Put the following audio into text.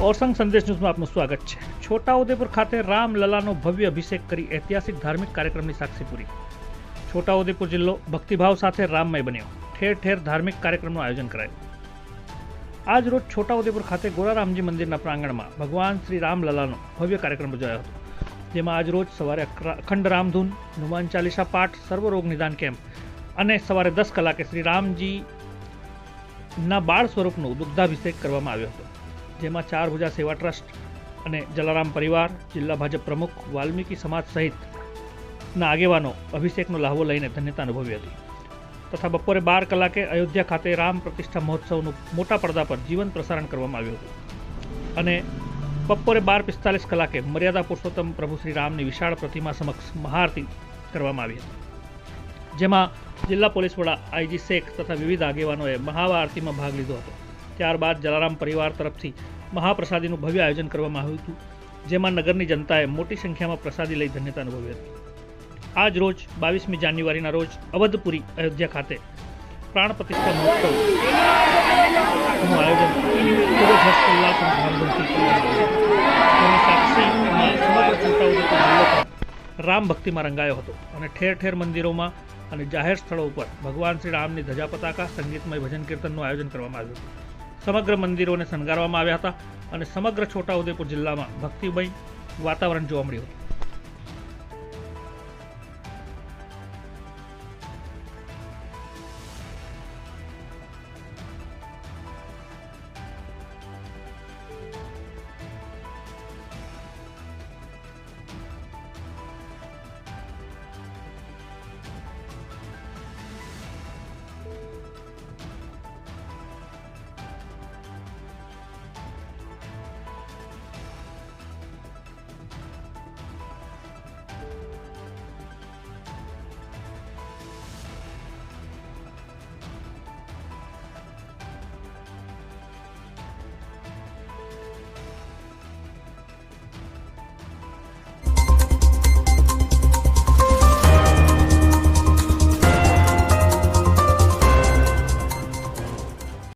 ઓરસંગ સંદેશ ન્યૂઝમાં આપનું સ્વાગત છે. છોટાઉદેપુર ખાતે રામલલાનો ભવ્ય અભિષેક કરી ઐતિહાસિક ધાર્મિક કાર્યક્રમની સાક્ષી પૂરી. છોટાઉદેપુર જિલ્લો ભક્તિભાવ સાથે રામમય બન્યો. ઠેર ઠેર ધાર્મિક કાર્યક્રમનું આયોજન કરાયું. આજ રોજ છોટાઉદેપુર ખાતે ગોરારામજી મંદિરના પ્રાંગણમાં ભગવાન શ્રી રામલલાનો ભવ્ય કાર્યક્રમ યોજાયો હતો. જેમાં આજ રોજ સવારે અખંડ રામધૂન, હનુમાન ચાલીસા પાઠ સર્વરોગ નિદાન કેમ્પ અને સવારે દસ કલાકે શ્રી રામજી ના બાળ સ્વરૂપનો દુગ્ધાભિષેક કરવામાં આવ્યો હતો. જેમાં ચાર ભુજા સેવા ટ્રસ્ટ અને જલારામ પરિવાર, જિલ્લા ભાજપ પ્રમુખ, વાલ્મીકી સમાજ સહિતના આગેવાનો અભિષેકનો લહાવો લઈને ધન્યતા અનુભવી હતી. તથા બપોરે બાર કલાકે અયોધ્યા ખાતે રામ પ્રતિષ્ઠા મહોત્સવનું મોટા પડદા પર જીવંત પ્રસારણ કરવામાં આવ્યું હતું. અને બપોરે બાર પિસ્તાલીસ કલાકે મર્યાદા પુરુષોત્તમ પ્રભુ શ્રી રામની વિશાળ પ્રતિમા સમક્ષ મહાઆરતી કરવામાં આવી હતી. જેમાં જિલ્લા પોલીસ વડા આઈજી શેખ તથા વિવિધ આગેવાનોએ મહાઆરતીમાં ભાગ લીધો હતો. ત્યારબાદ જલારામ પરિવાર તરફથી મહાપ્રસાદીનું ભવ્ય આયોજન કરવામાં આવ્યું હતું, જેમાં નગરની જનતાએ મોટી સંખ્યામાં પ્રસાદી લઈ ધન્યતા અનુભવી હતી. આજ રોજ, બાવીસમી જાન્યુઆરીના રોજ, અવધપુરી અયોધ્યા ખાતે પ્રાણ પ્રતિષ્ઠા મહોત્સવનું આયોજન ખૂબ જ હર્ષોલ્લાસ અને ધામધૂમથી રામ ભક્તિમાં રંગાયો હતો અને ઠેર ઠેર મંદિરોમાં અને જાહેર સ્થળો ઉપર ભગવાન શ્રી રામની ધજા પતાકા, સંગીતમય ભજન કીર્તનનું આયોજન કરવામાં આવ્યું હતું. સમગ્ર મંદિરોને શણગારવામાં આવ્યા હતા અને સમગ્ર છોટાઉદેપુર જિલ્લામાં ભક્તિમય વાતાવરણ જોવા મળ્યું હતું.